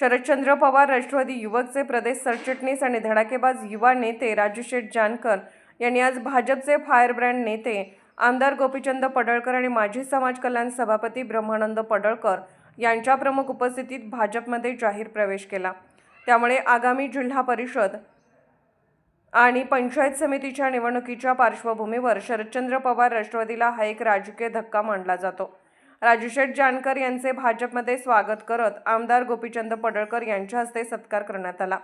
शरदचंद्र पवार राष्ट्रवादी युवकचे प्रदेश सरचिटणीस आणि धडाकेबाज युवा नेते राजूशेठ जानकर यांनी आज भाजपचे फायरब्रँड नेते आमदार गोपीचंद पडळकर आणि माजी समाज कल्याण सभापती ब्रह्मानंद पडळकर यांच्या प्रमुख उपस्थितीत भाजपमध्ये जाहीर प्रवेश केला. त्यामुळे आगामी जिल्हा परिषद आणि पंचायत समितीच्या निवडणुकीच्या पार्श्वभूमीवर शरदचंद्र पवार राष्ट्रवादीला हा एक राजकीय धक्का मानला जातो. राजूशेठ जानकर यांचे भाजपमध्ये स्वागत करत आमदार गोपीचंद पडळकर यांच्या हस्ते सत्कार करण्यात आला.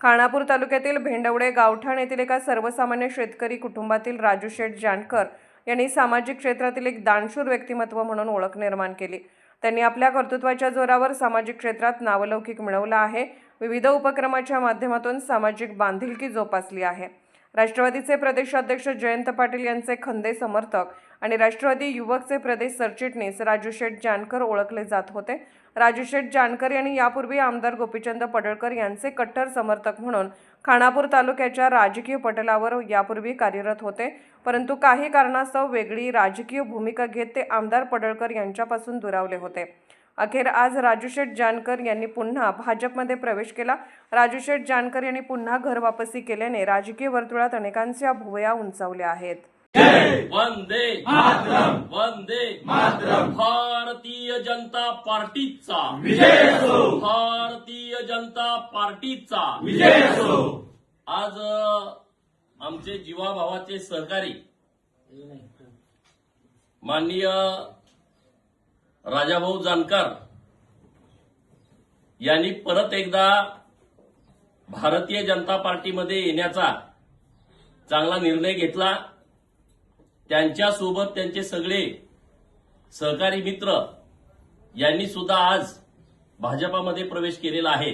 खानापूर तालुक्यातील भेंडवडे गावठाण येथील एका सर्वसामान्य शेतकरी कुटुंबातील राजूशेठ जानकर यांनी सामाजिक क्षेत्रातील एक दानशूर व्यक्तिमत्व म्हणून ओळख निर्माण केली. त्यांनी आपल्या कर्तृत्वाच्या जोरावर सामाजिक क्षेत्रात नावलौकिक मिळवला आहे. विविध उपक्रमाच्या माध्यमातून सामाजिक बांधिलकी जोपासली आहे. राष्ट्रवादीचे प्रदेशाध्यक्ष जयंत पाटील यांचे खंदे समर्थक आणि राष्ट्रवादी युवकचे प्रदेश सरचिटणीस राजू शेठ जानकर ओळखले जात होते. राजू शेठ जानकर यांनी यापूर्वी आमदार गोपीचंद पडळकर यांचे कट्टर समर्थक म्हणून खानापूर तालुक्याच्या राजकीय पटलावर यापूर्वी कार्यरत होते. परंतु काही कारणास्तव वेगळी राजकीय भूमिका घेत ते आमदार पडळकर यांच्यापासून दुरावले होते. अखेर आज राजूशेठ जानकर यांनी पुन्हा भाजपमध्ये प्रवेश केला. राजूशेठ जानकर यांनी पुन्हा घर वापसी केल्याने राजकीय वर्तुळात अनेकांच्या भुवया उंचावल्या आहेत. वंदे मातरम! वंदे मातरम! भारतीय जनता पार्टीचा. विजय असो भारतीय जनता पार्टीचा. विजय असो आज आमचे जीवाभावाचे सहकारी माननीय राजाभाऊ जानकर यांनी परत एकदा भारतीय जनता पार्टीमध्ये येण्याचा चांगला निर्णय घेतला. त्यांच्यासोबत त्यांचे सगळे सहकारी मित्र यांनी सुद्धा आज भाजपामध्ये प्रवेश केलेला आहे.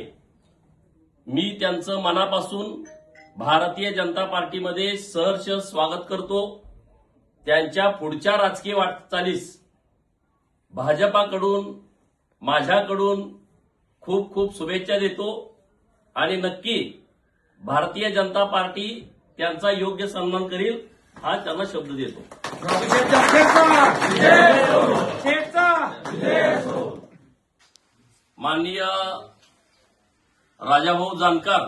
मी त्यांचं मनापासून भारतीय जनता पार्टीमध्ये सहर्ष स्वागत करतो. त्यांच्या पुढच्या राजकीय वाटचालीस भाजपाकडून माझ्याकडून खूप खूप शुभेच्छा देतो. आणि नक्की भारतीय जनता पार्टी त्यांचा योग्य सन्मान करील हा त्यांना शब्द देतो. माननीय राजाभाऊ जानकर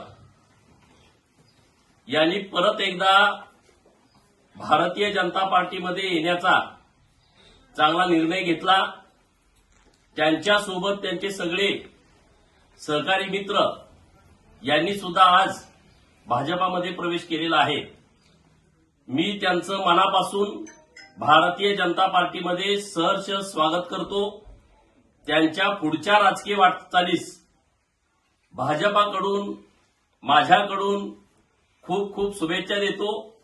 यांनी परत एकदा भारतीय जनता पार्टीमध्ये येण्याचा चांगला निर्णय घेतला. त्यांच्यासोबत त्यांचे सगळे सहकारी मित्र यांनी सुद्धा आज भाजपामध्ये प्रवेश केलेला आहे. मी त्यांचं मनापासून भारतीय जनता पार्टीमध्ये सहर्ष स्वागत करतो. त्यांच्या पुढच्या राजकीय वाटचालीस भाजपाकडून माझ्याकडून खूप खूप शुभेच्छा देतो.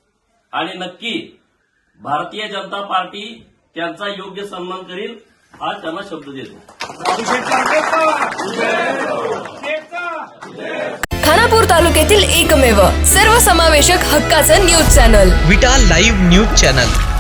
आणि नक्की भारतीय जनता पार्टी त्यांचा योग्य सन्मान करील हा त्यांना शब्द देतो. खानापूर तालुक्यातील एकमेव सर्वसमावेशक हक्काचं news channel. Vita live news channel.